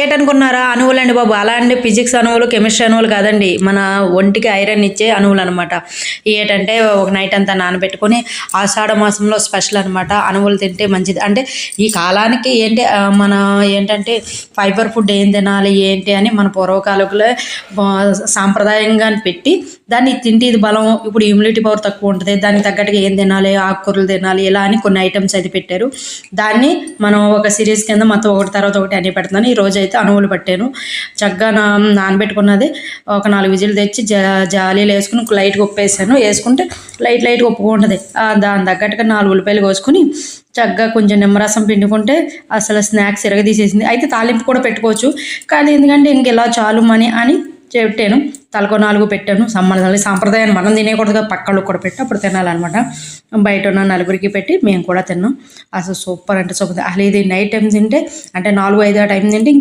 ఏటనుకున్నారా అణువులు అండి బాబు. అలా అండి ఫిజిక్స్ అణువులు కెమిస్ట్రీ అణువులు కాదండి. మన ఒంటికి ఐరన్ ఇచ్చే అణువులు అనమాట ఏటంటే ఒక నైట్ అంతా నానబెట్టుకొని ఆషాఢ మాసంలో స్పెషల్ అనమాట. అణువులు తింటే మంచిది. అంటే ఈ కాలానికి ఏంటి మన ఏంటంటే ఫైబర్ ఫుడ్ ఏం తినాలి ఏంటి అని మన పూర్వకాలకులే సాంప్రదాయంగా పెట్టి దాన్ని తింటే ఇది బలం ఇప్పుడు ఇమ్యూనిటీ పవర్ తక్కువ ఉంటుంది దానికి తగ్గట్టుగా ఏం తినాలి ఆకుకూరలు తినాలి ఇలా అని కొన్ని ఐటమ్స్ అయితే పెట్టారు. దాన్ని మనం ఒక సిరీస్ కింద మొత్తం ఒకటి తర్వాత ఒకటి అన్ని పెడుతున్నాను. ఈ రోజు అయితే అణువులు పట్టాను. చక్కగా నా నానబెట్టుకున్నది ఒక నాలుగు విజిల్ తెచ్చి జా జాలీలు వేసుకుని లైట్గా ఒప్పేసాను. వేసుకుంటే లైట్ లైట్గా ఉప్పుకుంటుంది దాని తగ్గట్టుగా నాలుగు ఉల్లిపాయలు కోసుకుని చక్కగా కొంచెం నిమ్మరసం పిండుకుంటే అసలు స్నాక్స్ ఇరగదీసేసింది. అయితే తాలింపు కూడా పెట్టుకోవచ్చు. కానీ ఎందుకంటే ఇంక ఇలా చాలు మని అని పెట్టాను తలకో నాలుగు పెట్టాను. సంబంధాలు సాంప్రదాయాన్ని మనం తినేయకూడదు కదా. పక్కలు కూడా పెట్టి అప్పుడు తినాలన్నమాట. బయట ఉన్న నలుగురికి పెట్టి మేము కూడా తిన్నాం. అసలు సూపర్ అంటే సూపర్. అసలు ఇది నైట్ టైం తింటే అంటే నాలుగు ఐదు ఆ టైం తింటే